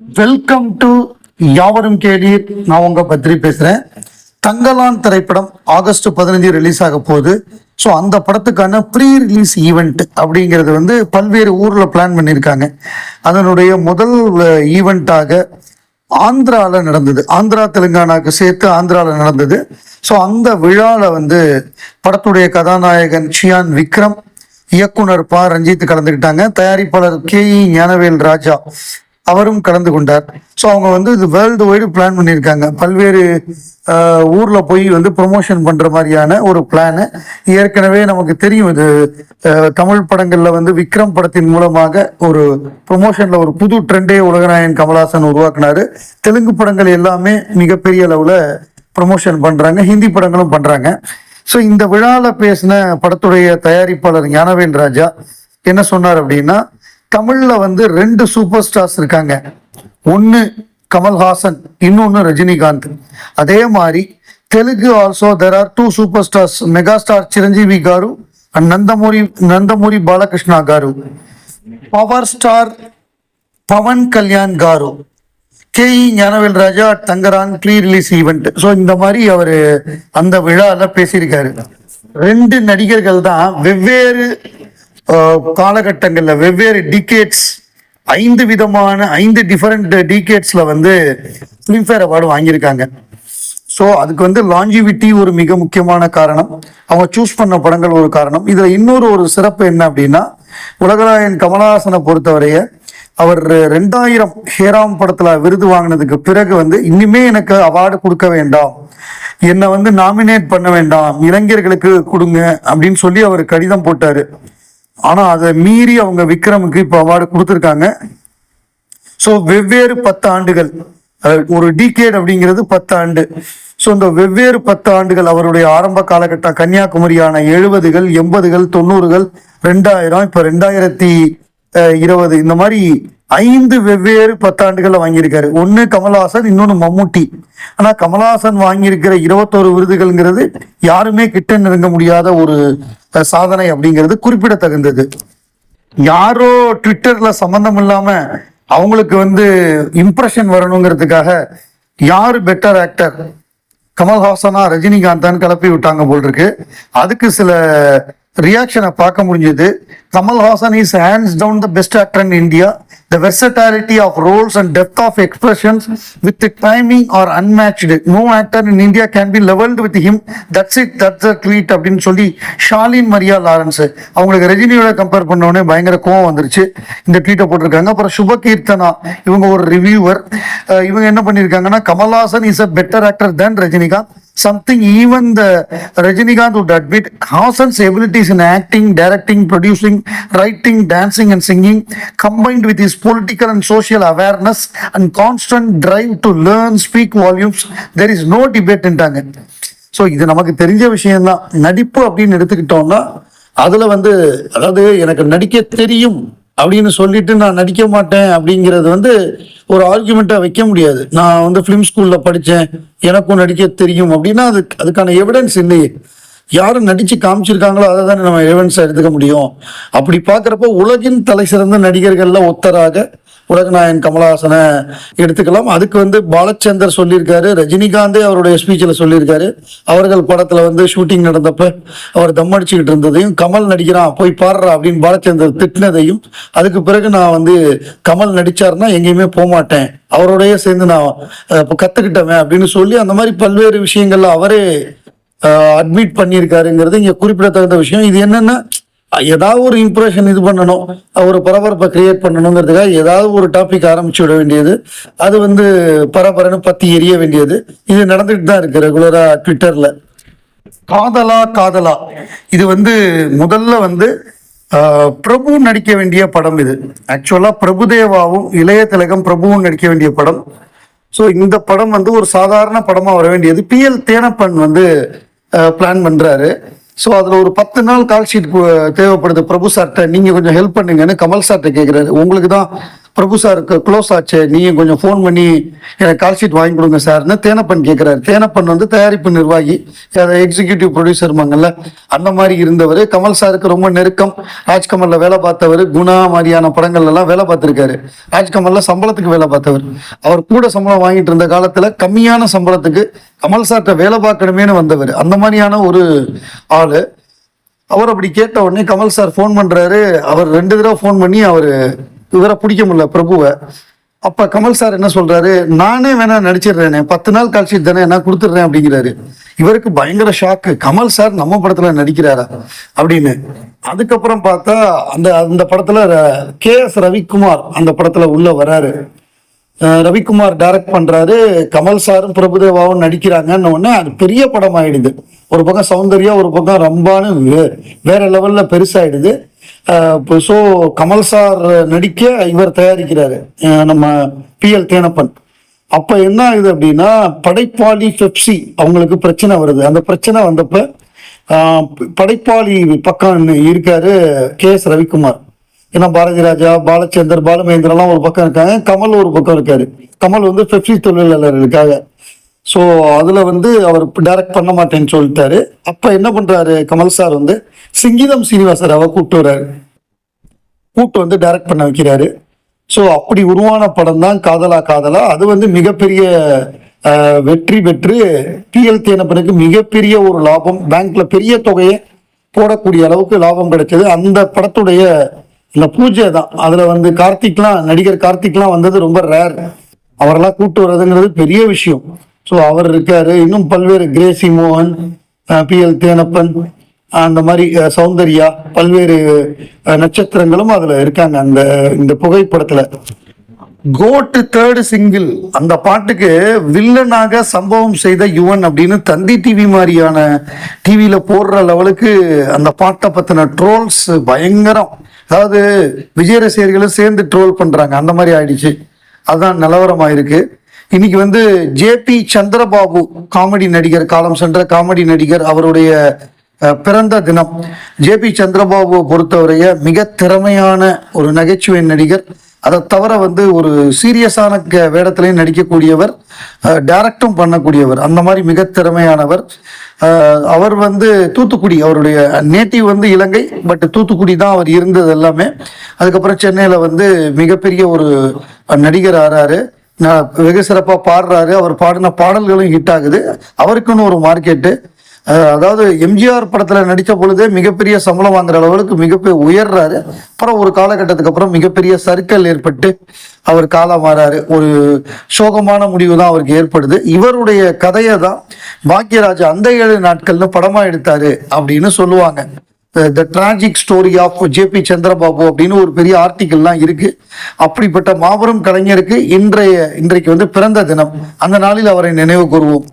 Welcome to யாவரும் கேளீர் நான் உங்க பத்ரி பேசுறேன். தங்கலான் திரைப்படம் ஆகஸ்ட் பதினஞ்சு ரிலீஸ் ஆக போகுது. ஸோ அந்த படத்துக்கான ப்ரீ ரிலீஸ் ஈவெண்ட் அப்படிங்கிறது வந்து பல்வேறு ஊரில் பிளான் பண்ணியிருக்காங்க. அதனுடைய முதல் ஈவெண்ட்டாக ஆந்திராவில் நடந்தது. ஆந்திரா தெலுங்கானாக்கு சேர்த்து ஆந்திராவில் நடந்தது. ஸோ அந்த விழாவில் வந்து படத்துடைய கதாநாயகன் ஷியான் விக்ரம் இயக்குனர் ப. ரஞ்சித் கலந்துக்கிட்டாங்க. தயாரிப்பாளர் கே. இ. ஞானவேல் ராஜா அவரும் கலந்து கொண்டார். ஸோ அவங்க வந்து இது வேர்ல்டு வைடு பிளான் பண்ணியிருக்காங்க. பல்வேறு ஊரில் போய் வந்து ப்ரொமோஷன் பண்ணுற மாதிரியான ஒரு பிளானு ஏற்கனவே நமக்கு தெரியும் இது தமிழ் படங்களில் வந்து விக்ரம் படத்தின் மூலமாக ஒரு ப்ரொமோஷனில் ஒரு புது ட்ரெண்டே உலகநாயகன் கமல்ஹாசன் உருவாக்குனாரு. தெலுங்கு படங்கள் எல்லாமே மிகப்பெரிய அளவில் ப்ரொமோஷன் பண்ணுறாங்க ஹிந்தி படங்களும் பண்ணுறாங்க ஸோ இந்த விழாவில் பேசின படத்துடைய தயாரிப்பாளர் ஞானவேல் ராஜா என்ன சொன்னார் அப்படின்னா தமிழ்ல வந்து ரெண்டு சூப்பர் ஸ்டார்ஸ் இருக்காங்க ஒன்று கமல்ஹாசன் இன்னொன்று ரஜினிகாந்த் அதே மாதிரி Telugu also there are two super stars mega star Chiranjeevi garu and Nandamuri Nandamuri Balakrishna గారు power star Pawan Kalyan garu K E Gnanavel Raja Thangalaan pre release event so இந்த மாதிரி அவர் அந்த விழாவில் பேசியிருக்காரு ரெண்டு நடிகர்கள் தான் வெவ்வேறு காலகட்டங்களில் வெவ்வேறு டிகேட்ஸ் ஐந்து விதமான ஐந்து டிஃபரெண்ட் டிகேட்ஸில் வந்து ஃபிலிம்ஃபேர் அவார்டு வாங்கியிருக்காங்க. ஸோ அதுக்கு வந்து லாஞ்சிவிட்டி ஒரு மிக முக்கியமான காரணம். அவங்க சூஸ் பண்ண படங்கள் ஒரு காரணம். இதில் இன்னொரு ஒரு சிறப்பு என்ன அப்படின்னா உலகநாயகன் கமலஹாசனை பொறுத்தவரைய அவர் ரெண்டாயிரம் ஹேராம் படத்தில் விருது வாங்கினதுக்கு பிறகு வந்து இனிமே எனக்கு அவார்டு கொடுக்க வேண்டாம். என்னை வந்து நாமினேட் பண்ண வேண்டாம். இளைஞர்களுக்கு கொடுங்க அப்படின்னு சொல்லி அவர் கடிதம் போட்டார். ஆனா அதை மீறி அவங்க விக்ரமுக்கு இப்போ அவார்டு கொடுத்துருக்காங்க. ஸோ வெவ்வேறு பத்து ஆண்டுகள் ஒரு டிகேட் அப்படிங்கிறது பத்து ஆண்டு. ஸோ இந்த வெவ்வேறு பத்து ஆண்டுகள் அவருடைய ஆரம்ப காலகட்டம் கன்னியாகுமரியான எழுபதுகள் எண்பதுகள் தொண்ணூறுகள் ரெண்டாயிரம் இப்போ ரெண்டாயிரத்தி இருபது. இந்த மாதிரி ஐந்து வெவ்வேறு பத்தாண்டுகளை வாங்கியிருக்காரு. ஒன்று கமல்ஹாசன் இன்னொன்று மம்முட்டி. ஆனால் கமல்ஹாசன் வாங்கியிருக்கிற இருபத்தோரு விருதுகள்ங்கிறது யாருமே கிட்ட நெருங்க முடியாத ஒரு சாதனை அப்படிங்கிறது குறிப்பிடத்தகுந்தது. யாரோ ட்விட்டர்ல சம்மந்தம் இல்லாம அவங்களுக்கு வந்து இம்ப்ரெஷன் வரணுங்கிறதுக்காக யார் பெட்டர் ஆக்டர் கமல்ஹாசனா ரஜினிகாந்தான்னு கிளப்பி விட்டாங்க போல் இருக்கு. அதுக்கு சில ரியாக்ஷனை பார்க்க முடிஞ்சது. Kamal Haasan is hands down the best actor in India the versatility of roles and depth of expressions with timing are unmatched no actor in India can be levelled with him that's it that's a tweet அப்படின்னு சொல்லி Shalin Maria Lawrence அவங்களுக்கு ரஜினியோட compare பண்ண உடனே பயங்கர கோவம் வந்துருச்சு. இந்த ட்வீட்டை போட்டிருக்காங்க. அப்புறம் சுபகீர்த்தனா இவங்க ஒரு ரிவ்யூவர் இவங்க என்ன பண்ணியிருக்காங்கன்னா Kamal Haasan is a better actor than Rajinikanth. Something even the Rajinikanth would admit Hasan's abilities in acting, directing, producing, writing, dancing, and singing, combined with his political and social awareness and constant drive to learn, speak volumes, there is no debate ன்ட்டாங்க so இது நமக்கு தெரிஞ்ச விஷயம்தான் நடிப்பு அப்படின்னு எடுத்துக்கிட்டோம்னா அதுல வந்து அதாவது எனக்கு நடிக்க தெரியும் அப்படின்னு சொல்லிட்டு நான் நடிக்க மாட்டேன் அப்படிங்கிறது வந்து ஒரு ஆர்குமெண்ட்டாக வைக்க முடியாது. நான் வந்து ஃபிலிம் ஸ்கூலில் படித்தேன் எனக்கும் நடிக்க தெரியும் அப்படின்னா அது அதுக்கான எவிடன்ஸ் இல்லையே. யாரும் நடித்து காமிச்சிருக்காங்களோ அதை தானே நம்ம எவிடன்ஸாக எடுத்துக்க முடியும். அப்படி பார்க்குறப்ப உலகின் தலை சிறந்த நடிகர்களில் ஒத்தராக உலகநாயகன் கமலஹாசனை எடுத்துக்கலாம். அதுக்கு வந்து பாலச்சந்தர் சொல்லியிருக்காரு ரஜினிகாந்தே அவருடைய ஸ்பீச்சில் சொல்லியிருக்காரு. அவர்கள் படத்தில் வந்து ஷூட்டிங் நடந்தப்ப அவர் தம் அடிச்சுக்கிட்டு இருந்ததையும் கமல் நடிக்கிறான் போய் பாடுறா அப்படின்னு பாலச்சந்தர் திட்டினதையும் அதுக்கு பிறகு நான் வந்து கமல் நடிச்சாருன்னா எங்கேயுமே போக மாட்டேன். சேர்ந்து நான் இப்போ இப்ப கத்துக்கிட்டவன் அப்படின்னு சொல்லி அந்த மாதிரி பல்வேறு விஷயங்கள்ல அவரே அட்மிட் பண்ணியிருக்காருங்கிறது இங்கே குறிப்பிடத்தகுந்த விஷயம். இது என்னென்னா ஏதாவது ஒரு இம்ப்ரெஷன் இது பண்ணணும் ஒரு பரபரப்பை கிரியேட் பண்ணணுங்கிறதுக்காக ஏதாவது ஒரு டாபிக் ஆரம்பிச்சு விட வேண்டியது. அது வந்து பரபரன்னு பற்றி எரிய வேண்டியது. இது நடந்துட்டு தான் இருக்கு ரெகுலராக ட்விட்டரில் காதலா காதலா. இது வந்து முதல்ல வந்து பிரபு நடிக்க வேண்டிய படம் இது. ஆக்சுவலாக பிரபுதேவாவும் இளைய திலகம் பிரபுவும் நடிக்க வேண்டிய படம். ஸோ இந்த படம் வந்து ஒரு சாதாரண படமாக வர வேண்டியது. பிஎல் தேனப்பன் வந்து பிளான் பண்ணுறாரு ஸோ அதில் ஒரு பத்து நாள் கால் ஷீட் தேவைப்படுது. பிரபு சார்கிட்ட நீங்கள் கொஞ்சம் ஹெல்ப் பண்ணுங்கன்னு கமல் சார்கிட்ட கேட்குறாரு உங்களுக்கு தான் பிரபு சாருக்கு க்ளோஸ் ஆச்சு. நீங்க கொஞ்சம் ஃபோன் பண்ணி எனக்கு கால் ஷீட் வாங்கி கொடுங்க சார்னு தேனப்பன் கேட்குறாரு தேனப்பன் வந்து தயாரிப்பு நிர்வாகி எக்ஸிக்யூட்டிவ் ப்ரொடியூசர்மாங்கல்ல அந்த மாதிரி இருந்தவர். கமல் சாருக்கு ரொம்ப நெருக்கம். ராஜ்கமல்ல வேலை பார்த்தவர். குணா மாதிரியான படங்கள் எல்லாம் வேலை பார்த்துருக்காரு. ராஜ்கமலில் சம்பளத்துக்கு வேலை பார்த்தவர். அவர் கூட சம்பளம் வாங்கிட்டு இருந்த காலத்தில் கம்மியான சம்பளத்துக்கு கமல் சார்கிட்ட வேலை பார்க்கணுமேனு வந்தவர். அந்த மாதிரியான ஒரு ஆள். அவர் அப்படி கேட்ட உடனே கமல் சார் ஃபோன் பண்ணுறாரு அவர் ரெண்டு தடவை ஃபோன் பண்ணி அவர் இவரை பிடிக்க முடியல பிரபுவை. அப்ப கமல் சார் என்ன சொல்றாரு? நானே வேணா நடிச்சிடுறேனே பத்து நாள் கழிச்சு தானே நான் கொடுத்துட்றேன் அப்படிங்கிறாரு. இவருக்கு பயங்கர ஷாக்கு கமல் சார் நம்ம படத்துல நடிக்கிறாரா? அப்படின்னு. அதுக்கப்புறம் பார்த்தா அந்த அந்த படத்துல கே எஸ் ரவிக்குமார் அந்த படத்துல உள்ள வராரு. ரவிக்குமார் டைரக்ட் பண்றாரு. கமல் சாரும் பிரபுதேவாவும் நடிக்கிறாங்கன்னு உடனே அது பெரிய படம் ஆயிடுது ஒரு பக்கம் சௌந்தர்யா ஒரு பக்கம் ரம்பான்னு வேற லெவல்ல பெருசாயிடுது. ஸோ கமல் சார் நடிக்க இவர் தயாரிக்கிறாரு. நம்ம பி எல் தேனப்பன். அப்ப என்ன ஆகுது அப்படின்னா படைப்பாளி பெப்சி அவங்களுக்கு பிரச்சனை வருது. அந்த பிரச்சனை வந்தப்ப படைப்பாளி பக்கம் இருக்காரு கே எஸ் ரவிக்குமார். ஏன்னா பாரதி ராஜா பாலச்சந்தர் பாலமேந்திரலாம் ஒரு பக்கம் இருக்காங்க. கமல் ஒரு பக்கம் இருக்காரு. கமல் வந்து பெப்சி தொழிலாளர்களுக்காக. ஸோ அதில் வந்து அவர் டைரக்ட் பண்ண மாட்டேன்னு சொல்லிட்டாரு. அப்போ என்ன பண்ணுறாரு கமல் சார் வந்து சிங்கீதம் சீனிவாசராவை கூப்பிட்டு வர்றாரு. கூப்பிட்டு வந்து டைரக்ட் பண்ண வைக்கிறாரு. ஸோ அப்படி உருவான படம் தான் காதலா காதலா. அது வந்து மிகப்பெரிய வெற்றி பெற்று பிஎல் தேனப்பனுக்கு மிகப்பெரிய ஒரு லாபம். பேங்க்ல பெரிய தொகையை போடக்கூடிய அளவுக்கு லாபம் கிடைச்சது. அந்த படத்துடைய இந்த பூஜை தான். அதுல வந்து கார்த்திக்லாம் நடிகர் கார்த்திக்லாம் வந்தது ரொம்ப ரேர் அவரெல்லாம் கூப்பிட்டு வர்றதுங்கிறது பெரிய விஷயம். ஸோ அவர் இருக்காரு. இன்னும் பல்வேறு கிரேசி மோகன் பி எல் தேனப்பன் அந்த மாதிரி சௌந்தர்யா பல்வேறு நட்சத்திரங்களும் அதுல இருக்காங்க அந்த இந்த புகைப்படத்துல. கோட்டு தேர்டு சிங்கிள் அந்த பாட்டுக்கு வில்லனாக சம்பவம் செய்த யுவன் அப்படின்னு தந்தி டிவி மாதிரியான டிவியில போடுற லெவலுக்கு அந்த பாட்டை பத்தின ட்ரோல்ஸ் பயங்கரம். அதாவது விஜய் ரசிகர்களும் சேர்ந்து ட்ரோல் பண்றாங்க. அந்த மாதிரி ஆயிடுச்சு. அதுதான் நிலவரமா இருக்கு இன்னைக்கு வந்து ஜேபி சந்திரபாபு காமெடி நடிகர் காலம் சென்ற காமெடி நடிகர் அவருடைய பிறந்த தினம். ஜேபி சந்திரபாபுவை பொறுத்தவரைய மிக திறமையான ஒரு நகைச்சுவை நடிகர். அதை தவிர வந்து ஒரு சீரியஸான க- வேடத்திலையும் நடிக்கக்கூடியவர் டைரக்டும் பண்ணக்கூடியவர். அந்த மாதிரி மிக திறமையானவர். அவர் வந்து தூத்துக்குடி அவருடைய நேட்டிவ் வந்து இலங்கை பட் தூத்துக்குடி தான் அவர் இருந்தது எல்லாமே. அதுக்கப்புறம் சென்னையில் வந்து மிகப்பெரிய ஒரு நடிகர் ஆறாரு. வெகு சிறப்பாக பாடுறாரு. அவர் பாடின பாடல்களும் ஹிட் ஆகுது. அவருக்குன்னு ஒரு மார்க்கெட்டு அதாவது எம்ஜிஆர் படத்தில் நடித்த பொழுதே மிகப்பெரிய சம்பளம் வாங்குற அளவுக்கு மிகப்பெரிய உயர்றாரு. அப்புறம் ஒரு காலகட்டத்துக்கு அப்புறம் மிகப்பெரிய சர்க்கிள் ஏற்பட்டு அவர் காலம் மாறாரு. ஒரு சோகமான முடிவு தான் அவருக்கு ஏற்படுது. இவருடைய கதையை தான் பாக்யராஜ் அந்த ஏழு நாட்கள்னு படமாக எடுத்தாரு அப்படின்னு சொல்லுவாங்க. The tragic story of JP Chandrababu அப்படின்னு ஒரு பெரிய ஆர்டிக்கிள்லாம் இருக்கு. அப்படிப்பட்ட மாபெரும் கலைஞருக்கு இன்றைய இன்றைக்கு வந்து பிறந்த தினம். அந்த நாளில் அவரை நினைவு கூறுவோம்